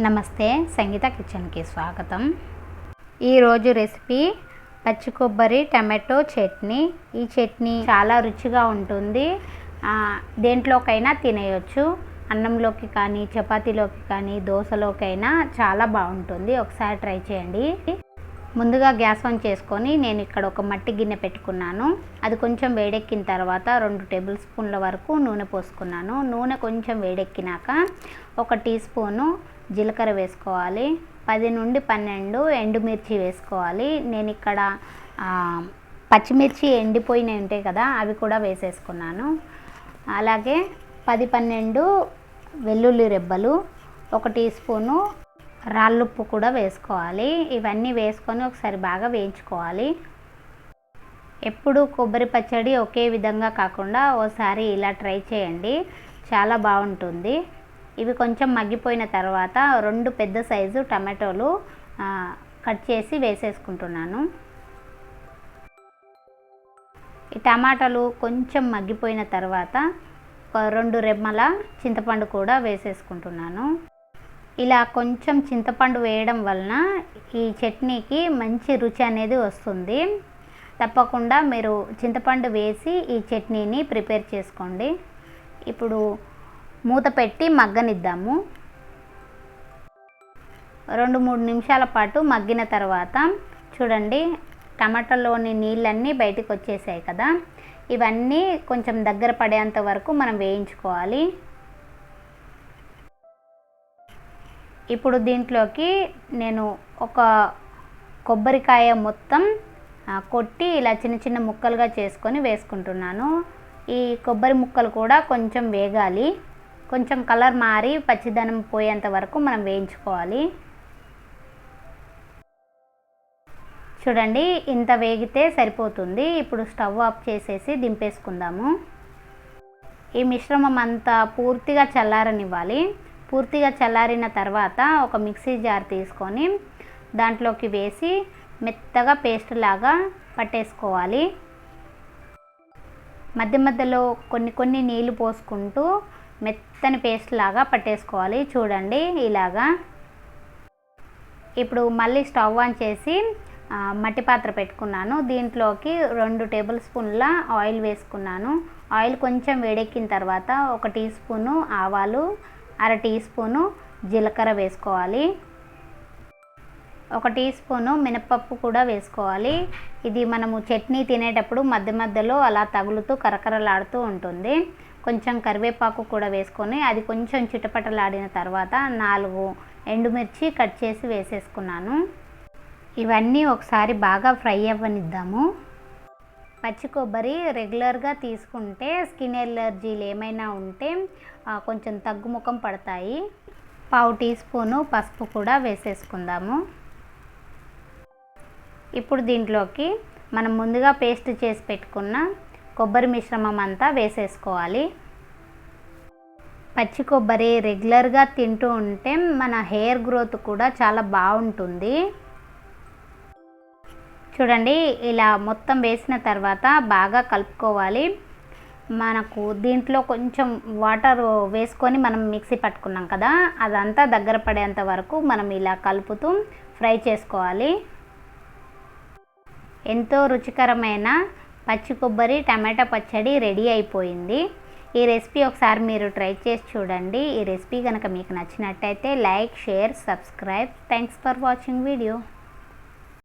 నమస్తే సంగీత కిచెన్కి స్వాగతం. ఈరోజు రెసిపీ పచ్చి కొబ్బరి టమాటో చట్నీ. ఈ చట్నీ చాలా రుచిగా ఉంటుంది. దేంట్లోకైనా తినేయొచ్చు. అన్నంలోకి కానీ చపాతీలోకి కానీ దోశలోకైనా చాలా బాగుంటుంది. ఒకసారి ట్రై చేయండి. ముందుగా గ్యాస్ ఆన్ చేసుకొని నేను ఇక్కడ ఒక మట్టి గిన్నె పెట్టుకున్నాను. అది కొంచెం వేడెక్కిన తర్వాత రెండు టేబుల్ స్పూన్ల వరకు నూనె పోసుకున్నాను. నూనె కొంచెం వేడెక్కినాక ఒక టీ స్పూను జీలకర్ర వేసుకోవాలి. పది నుండి పన్నెండు ఎండుమిర్చి వేసుకోవాలి. నేను ఇక్కడ పచ్చిమిర్చి ఎండిపోయినవి ఉంటాయి కదా అవి కూడా వేసేసుకున్నాను. అలాగే పది పన్నెండు వెల్లుల్లి రెబ్బలు ఒక టీ స్పూను రాళ్ళుప్పు కూడా వేసుకోవాలి. ఇవన్నీ వేసుకొని ఒకసారి బాగా వేయించుకోవాలి. ఎప్పుడు కొబ్బరి పచ్చడి ఒకే విధంగా కాకుండా ఓసారి ఇలా ట్రై చేయండి. చాలా బాగుంటుంది. ఇవి కొంచెం మగ్గిపోయిన తర్వాత రెండు పెద్ద సైజు టమాటోలు కట్ చేసి వేసేసుకుంటున్నాను. ఈ టమాటాలు కొంచెం మగ్గిపోయిన తర్వాత రెండు రెమ్మల చింతపండు కూడా వేసేసుకుంటున్నాను. ఇలా కొంచెం చింతపండు వేయడం వలన ఈ చట్నీకి మంచి రుచి అనేది వస్తుంది. తప్పకుండా మీరు చింతపండు వేసి ఈ చట్నీని ప్రిపేర్ చేసుకోండి. ఇప్పుడు మూత పెట్టి మగ్గనిద్దాము. రెండు మూడు నిమిషాల పాటు మగ్గిన తర్వాత చూడండి టమాటాలోని నీళ్ళన్నీ బయటకు వచ్చేసాయి కదా. ఇవన్నీ కొంచెం దగ్గర పడేంత వరకు మనం వేయించుకోవాలి. ఇప్పుడు దీంట్లోకి నేను ఒక కొబ్బరికాయ మొత్తం కొట్టి ఇలా చిన్న చిన్న ముక్కలుగా చేసుకొని వేసుకుంటున్నాను. ఈ కొబ్బరి ముక్కలు కూడా కొంచెం వేగాలి. కొంచెం కలర్ మారి పచ్చిదనం పోయేంత వరకు మనం వేయించుకోవాలి. చూడండి ఇంత వేగితే సరిపోతుంది. ఇప్పుడు స్టవ్ ఆఫ్ చేసేసి దింపేసుకుందాము. ఈ మిశ్రమం అంతా పూర్తిగా చల్లారనివ్వాలి. పూర్తిగా చల్లారిన తర్వాత ఒక మిక్సీ జార్ తీసుకొని దాంట్లోకి వేసి మెత్తగా పేస్ట్ లాగా పట్టేసుకోవాలి. మధ్య మధ్యలో కొన్ని కొన్ని నీళ్ళు పోసుకుంటూ మెత్తని పేస్ట్ లాగా పట్టేసుకోవాలి. చూడండి ఇలాగా. ఇప్పుడు మళ్ళీ స్టవ్ ఆన్ చేసి మట్టి పాత్ర పెట్టుకున్నాను. దీంట్లోకి రెండు టేబుల్ స్పూన్ల ఆయిల్ వేసుకున్నాను. ఆయిల్ కొంచెం వేడెక్కిన తర్వాత ఒక టీ స్పూను ఆవాలు అర టీ స్పూను జీలకర్ర వేసుకోవాలి. ఒక టీ స్పూను మినపప్పు కూడా వేసుకోవాలి. ఇది మనము చట్నీ తినేటప్పుడు మధ్య మధ్యలో అలా తగులుతూ కరకరలాడుతూ ఉంటుంది. కొంచెం కరివేపాకు కూడా వేసుకొని అది కొంచెం చిటపటలాడిన తర్వాత నాలుగు ఎండుమిర్చి కట్ చేసి వేసేసుకున్నాను. ఇవన్నీ ఒకసారి బాగా ఫ్రై అవ్వనిద్దాము. పచ్చి కొబ్బరి రెగ్యులర్గా తీసుకుంటే స్కిన్ ఎలర్జీలు ఏమైనా ఉంటే కొంచెం తగ్గుముఖం పడతాయి. పావు టీ స్పూను పసుపు కూడా వేసేసుకుందాము. ఇప్పుడు దీంట్లోకి మనం ముందుగా పేస్ట్ చేసి పెట్టుకున్న కొబ్బరి మిశ్రమం అంతా వేసేసుకోవాలి. పచ్చి కొబ్బరి రెగ్యులర్గా తింటూ ఉంటే మన హెయిర్ గ్రోత్ కూడా చాలా బాగుంటుంది. చూడండి ఇలా మొత్తం వేసిన తర్వాత బాగా కలుపుకోవాలి. మనకు దీంట్లో కొంచెం వాటర్ వేసుకొని మనం మిక్సీ పట్టుకున్నాం కదా అదంతా దగ్గర పడేంత వరకు మనం ఇలా కలుపుతూ ఫ్రై చేసుకోవాలి. ఎంతో రుచికరమైన పచ్చి కొబ్బరి టమాటా పచ్చడి రెడీ అయిపోయింది. ఈ రెసిపీ ఒకసారి మీరు ట్రై చేసి చూడండి. ఈ రెసిపీ కనుక మీకు నచ్చినట్టయితే like share subscribe. Thanks for watching video.